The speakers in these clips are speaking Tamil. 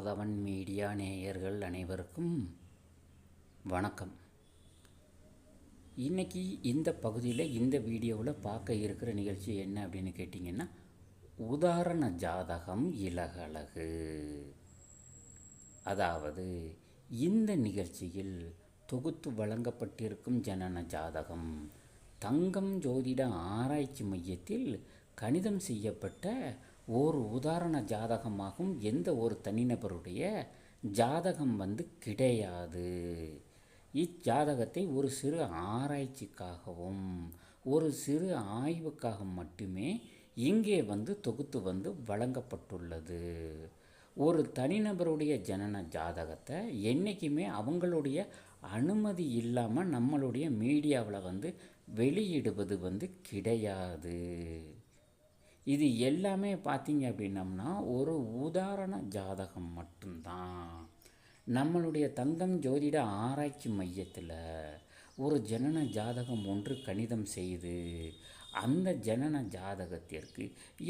மாதவன் மீடியா நேயர்கள் அனைவருக்கும் வணக்கம். இன்னைக்கு இந்த பகுதியில் இந்த வீடியோவில் பார்க்க இருக்கிற நிகழ்ச்சி என்ன அப்படின்னு கேட்டிங்கன்னா உதாரண ஜாதகம் இலகழகு. அதாவது இந்த நிகழ்ச்சியில் தொகுத்து வழங்கப்பட்டிருக்கும் ஜனன ஜாதகம் தங்கம் ஜோதிட ஆராய்ச்சி மையத்தில் கணிதம் செய்யப்பட்ட ஒரு உதாரண ஜாதகமாகும். எந்த ஒரு தனிநபருடைய ஜாதகம் வந்து கிடையாது. இஜாதகத்தை ஒரு சிறு ஆராய்ச்சிக்காகவும் ஒரு சிறு ஆய்வுக்காக மட்டுமே இங்கே வந்து தொகுத்து வந்து வழங்கப்பட்டுள்ளது. ஒரு தனிநபருடைய ஜனன ஜாதகத்தை என்றைக்குமே அவங்களுடைய அனுமதி இல்லாமல் நம்மளுடைய மீடியாவில் வந்து வெளியிடுவது வந்து கிடையாது. இது எல்லாமே பார்த்தீங்க அப்படின்னம்னா ஒரு உதாரண ஜாதகம் மட்டும்தான். நம்மளுடைய தங்கம் ஜோதிட ஆராய்ச்சி மையத்தில் ஒரு ஜனன ஜாதகம் ஒன்று கணிதம் செய்து அந்த ஜனன ஜாதகத்திற்கு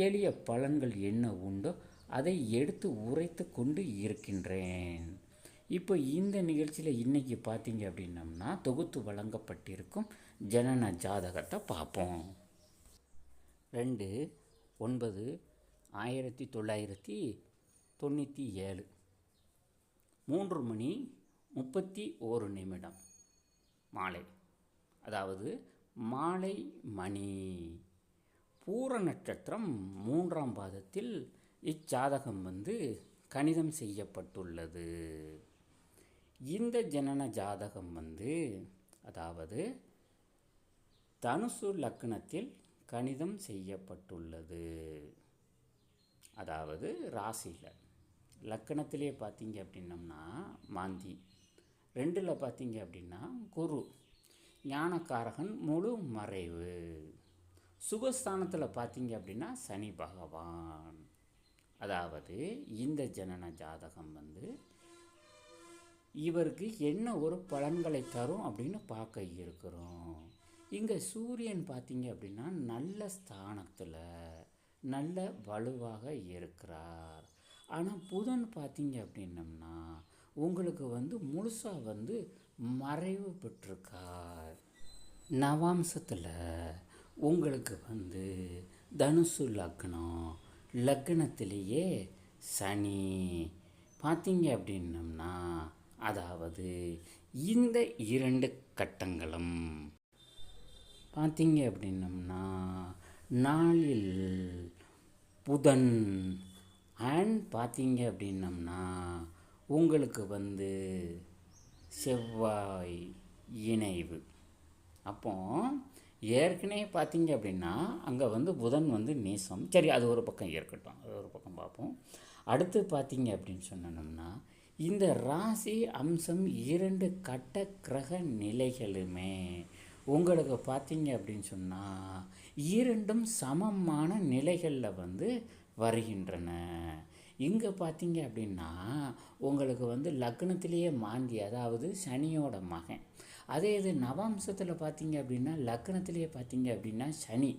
எளிய பலன்கள் என்ன உண்டோ அதை எடுத்து உரைத்து கொண்டு இருக்கின்றேன். இப்போ இந்த நிகழ்ச்சியில் இன்றைக்கி பார்த்தீங்க அப்படின்னம்னா தொகுத்து வழங்கப்பட்டிருக்கும் ஜனன ஜாதகத்தை பார்ப்போம். ரெண்டு ஒன்பது ஆயிரத்தி தொள்ளாயிரத்தி தொண்ணூற்றி ஏழு. மூன்று மணி முப்பத்தி ஓரு நிமிடம். மாலை. அதாவது மாலை மணி. பூர நட்சத்திரம் மூன்றாம் பாதத்தில் இச்சாதகம் வந்து கணிதம் செய்யப்பட்டுள்ளது. இந்த ஜனன ஜாதகம் வந்து அதாவது தனுசு லக்னத்தில் கணிதம் செய்யப்பட்டுள்ளது. அதாவது ராசியில். லக்கணத்திலே பார்த்தீங்க அப்படின்னம்னா மாந்தி. ரெண்டில் பார்த்தீங்க அப்படின்னா குரு. ஞானக்காரகன் முழு மறைவு. சுகஸ்தானத்தில் பார்த்தீங்க அப்படின்னா சனி பகவான். அதாவது இந்த ஜனன ஜாதகம் வந்து இவருக்கு என்ன ஒரு பலன்களை தரும் அப்படின்னு பார்க்க இருக்கிறோம். இங்கே சூரியன் பார்த்தீங்க அப்படின்னா நல்ல ஸ்தானத்தில் நல்ல வலுவாக இருக்கிறார். ஆனால் புதன் பார்த்தீங்க அப்படின்னம்னா உங்களுக்கு வந்து முழுசாக வந்து மறைவு பெற்றிருக்கார். நவாம்சத்தில் உங்களுக்கு வந்து தனுசு லக்னம் லக்னத்திலேயே சனி. பார்த்தீங்க அப்படின்னம்னா அதாவது இந்த இரண்டு கட்டங்களும். பார்த்தீங்க அப்படின்னம்னா நாளில் புதன். அண்ட் பார்த்தீங்க அப்படின்னம்னா உங்களுக்கு வந்து செவ்வாய் இணைவு. அப்போ ஏற்கனவே பார்த்தீங்க அப்படின்னா அங்கே வந்து புதன் வந்து நேசம். சரி அது ஒரு பக்கம் இருக்கட்டும். அது ஒரு பக்கம் பார்ப்போம். அடுத்து பார்த்தீங்க அப்படின்னு சொன்னோம்னா இந்த ராசி அம்சம் இரண்டு கட்ட கிரக நிலைகளுமே உங்களுக்கு பார்த்தீங்க அப்படின்னு சொன்னால் இரண்டும் சமமான நிலைகளில் வந்து வருகின்றன. இங்கே பார்த்தீங்க அப்படின்னா உங்களுக்கு வந்து லக்னத்திலேயே மாந்தி அதாவது சனியோட மகன். அதே இது நவாம்சத்தில் பார்த்தீங்க அப்படின்னா லக்னத்திலேயே பார்த்தீங்க அப்படின்னா சனி.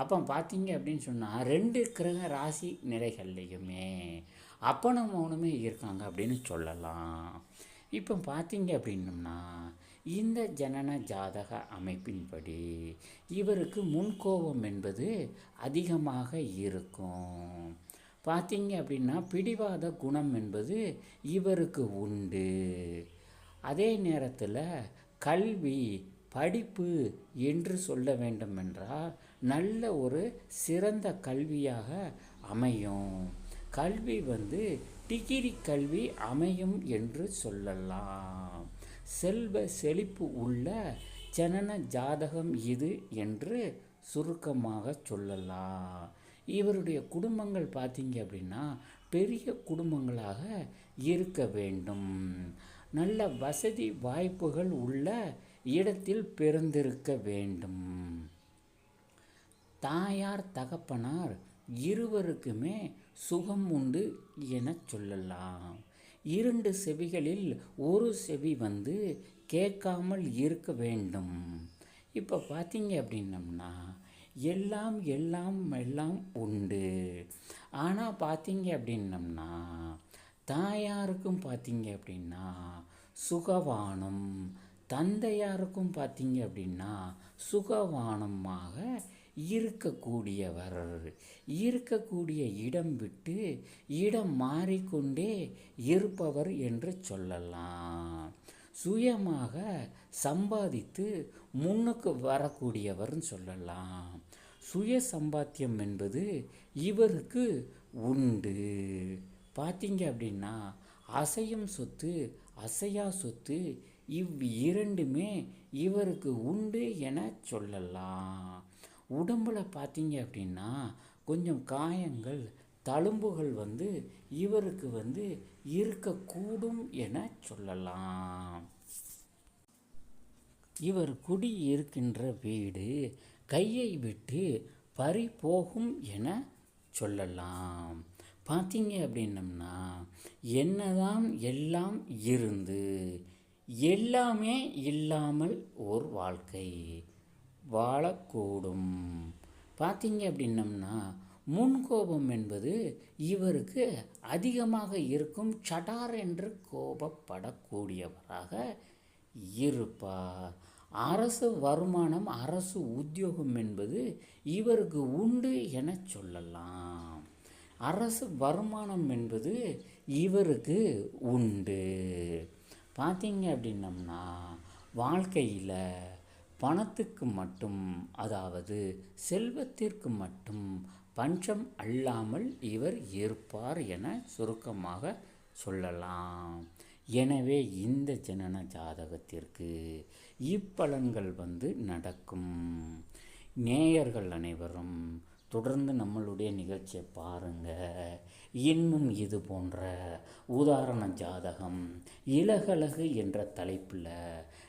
அப்போ பார்த்தீங்க அப்படின்னு சொன்னால் ரெண்டு கிரக ராசி நிலைகள்லையுமே அப்பனும் மௌனமே இருக்காங்க அப்படின்னு சொல்லலாம். இப்போ பார்த்தீங்க அப்படின்னம்னா இந்த ஜனன ஜாதக அமைப்பின்படி இவருக்கு முன்கோபம் என்பது அதிகமாக இருக்கும். பார்த்தீங்க அப்படின்னா பிடிவாத குணம் என்பது இவருக்கு உண்டு. அதே நேரத்தில் கல்வி படிப்பு என்று சொல்ல வேண்டும் என்றால் நல்ல ஒரு சிறந்த கல்வியாக அமையும். கல்வி வந்து டிகிரி கல்வி அமையும் என்று சொல்லலாம். செல்வ செழிப்பு உள்ள ஜனன ஜாதகம் இது என்று சுருக்கமாக சொல்லலாம். இவருடைய குடும்பங்கள் பார்த்தீங்க அப்படின்னா பெரிய குடும்பங்களாக இருக்க வேண்டும். நல்ல வசதி வாய்ப்புகள் உள்ள இடத்தில் பிறந்திருக்க வேண்டும். தாயார் தகப்பனார் இருவருக்குமே சுகம் உண்டு என சொல்லலாம். இரண்டு செவிகளில் ஒரு செவி வந்து கேட்காமல் இருக்க வேண்டும். இப்போ பார்த்தீங்க அப்படின்னம்னா எல்லாம் எல்லாம் எல்லாம் உண்டு. ஆனால் பார்த்தீங்க அப்படின்னம்னா தாயாருக்கும் பார்த்தீங்க அப்படின்னா சுகவானம் தந்தையாருக்கும் பார்த்தீங்க அப்படின்னா சுகவானமாக இருக்கக்கூடியவர். இருக்கக்கூடிய இடம் விட்டு இடம் மாறிக்கொண்டே இருப்பவர் என்று சொல்லலாம். சுயமாக சம்பாதித்து முன்னுக்கு வரக்கூடியவர்னு சொல்லலாம். சுய சம்பாத்தியம் என்பது இவருக்கு உண்டு. பார்த்தீங்க அப்படின்னா அசையும் சொத்து அசையா சொத்து இவ் இரண்டுமே இவருக்கு உண்டு என சொல்லலாம். உடம்பில் பார்த்தீங்க அப்படின்னா கொஞ்சம் காயங்கள் தழும்புகள் வந்து இவருக்கு வந்து இருக்கக்கூடும் என சொல்லலாம். இவர் குடி இருக்கின்ற வீடு கையை விட்டு பறி போகும் என சொல்லலாம். பார்த்தீங்க அப்படின்னம்னா என்னதான் எல்லாம் இருந்து எல்லாமே இல்லாமல் ஒரு வாழ்க்கை. வாழக்கூடும். பார்த்தீங்க அப்படின்னம்னா முன்கோபம் என்பது இவருக்கு அதிகமாக இருக்கும் சடார் என்று கோபப்படக்கூடியவராக இருப்பார். அரசு வருமானம் அரசு உத்தியோகம் என்பது இவருக்கு உண்டு என சொல்லலாம். அரசு வருமானம் என்பது இவருக்கு உண்டு. பார்த்தீங்க அப்படின்னம்னா வாழ்க்கையில் பணத்துக்கு மட்டும் அதாவது செல்வத்திற்கு மட்டும் பஞ்சம் அல்லாமல் இவர் இருப்பார் என சுருக்கமாக சொல்லலாம். எனவே இந்த ஜனன ஜாதகத்திற்கு இப்பலன்கள் வந்து நடக்கும். நேயர்கள் அனைவரும் தொடர்ந்து நம்மளுடைய நிகழ்ச்சியை பாருங்கள் இன்னும் இது போன்ற உதாரண ஜாதகம் இலகலகு என்ற தலைப்பில்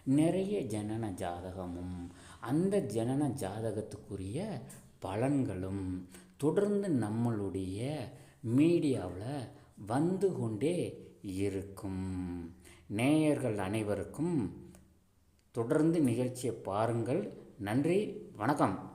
நிறைய ஜனன ஜாதகமும் அந்த ஜனன ஜாதகத்துக்குரிய பலன்களும் தொடர்ந்து நம்மளுடைய மீடியாவில் வந்து கொண்டே இருக்கும். நேயர்கள் அனைவருக்கும் தொடர்ந்து நிகழ்ச்சியை பாருங்கள். நன்றி வணக்கம்.